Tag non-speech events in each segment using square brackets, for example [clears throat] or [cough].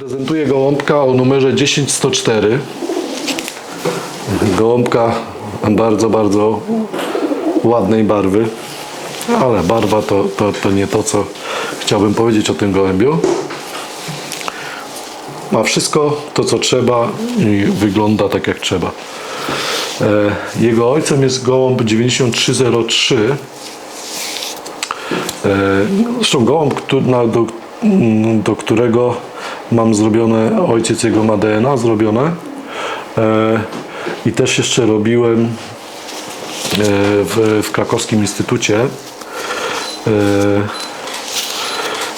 Prezentuję gołąbka o numerze 10104. Gołąbka bardzo, bardzo ładnej barwy, ale barwa to, to, to nie to, co chciałbym powiedzieć o tym gołębiu. Ma wszystko to, co trzeba i wygląda tak, jak trzeba. E, Jego ojcem jest gołąb 9303. E, Zresztą gołąb, do, do którego mam zrobione, ojciec jego ma DNA zrobione. E, I też jeszcze robiłem e, w, w krakowskim instytucie e,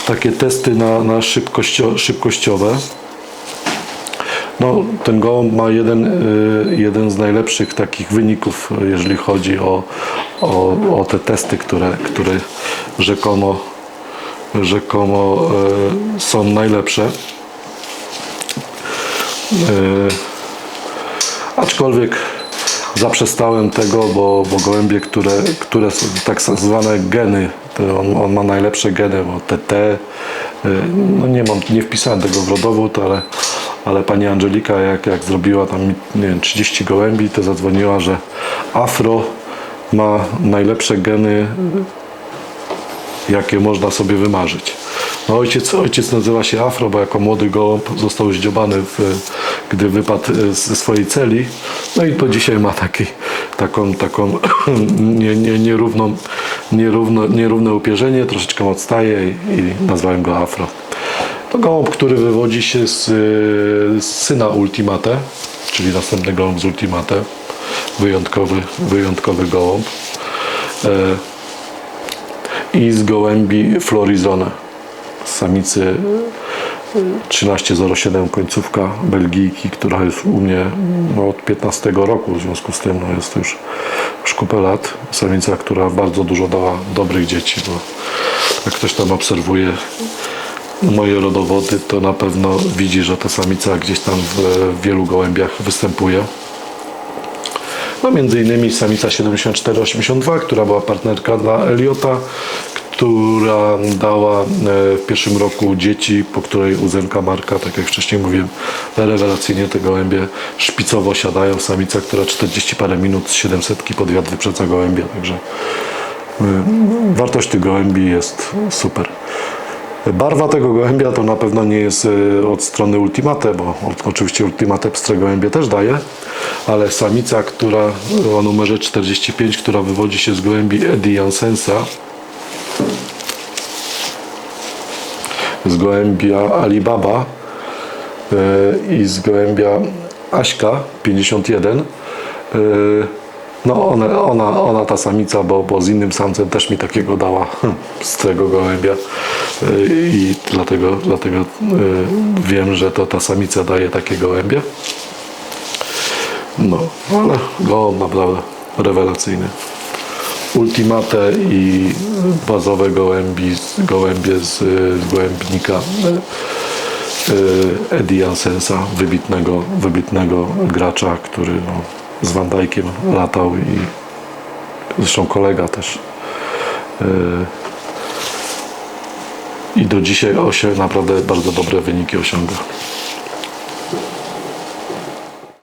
takie testy na, na szybkościo, szybkościowe. No, ten gołąb ma jeden, jeden z najlepszych takich wyników, jeżeli chodzi o, o, o te testy, które, które rzekomo, rzekomo są najlepsze. Y, aczkolwiek zaprzestałem tego, bo, bo gołębie, które, które są tak zwane geny, on, on ma najlepsze geny, bo TT, y, no nie mam, nie wpisałem tego w rodowód, ale, ale pani Angelika jak, jak zrobiła tam nie wiem, 30 gołębi, to zadzwoniła, że Afro ma najlepsze geny, jakie można sobie wymarzyć. Ojciec, ojciec nazywa się Afro, bo jako młody gołąb został zdziobany, w, gdy wypadł ze swojej celi. No i po dzisiaj ma taki, taką, taką [clears throat] nie, nie, nierówną, nierówno, nierówne upierzenie, troszeczkę odstaje i, i nazwałem go Afro. To gołąb, który wywodzi się z, e, z syna Ultimate, czyli następny gołąb z Ultimate. Wyjątkowy, wyjątkowy gołąb. E, i z gołębi Florizone. Samicy 1307 końcówka Belgijki, która jest u mnie no, od 15 roku, w związku z tym no, jest to już, już kupę lat. Samica, która bardzo dużo dała dobrych dzieci, bo jak ktoś tam obserwuje moje rodowody, to na pewno widzi, że ta samica gdzieś tam w, w wielu gołębiach występuje. No między innymi samica 7482, która była partnerka dla Eliota, która dała e, w pierwszym roku dzieci, po której uzenka marka, tak jak wcześniej mówiłem, rewelacyjnie te gołębie szpicowo siadają. Samica, która 40 parę minut z 700 pod wiatr wyprzedza gołębia, także y, wartość tych gołębi jest super. Barwa tego gołębia to na pewno nie jest y, od strony Ultimate, bo oczywiście Ultimate pstre gołębie też daje, ale samica, która o numerze 45, która wywodzi się z gołębi Eddie Jansensa, z gołębia Alibaba y, i z gołębia Aśka 51. y, No ona, ona, ona ta samica, bo, bo z innym samcem też mi takiego dała z tego gołębia y, i dlatego, dlatego wiem, że to ta samica daje takie gołębie. No, ale gołąb naprawdę rewelacyjny. Ultimate i bazowe gołębi, gołębie z, z gołębnika y, Eddie Jansensa, wybitnego, wybitnego gracza, który no, z Van Dijkiem latał i zresztą kolega też. Y, I do dzisiaj osie naprawdę bardzo dobre wyniki osiąga.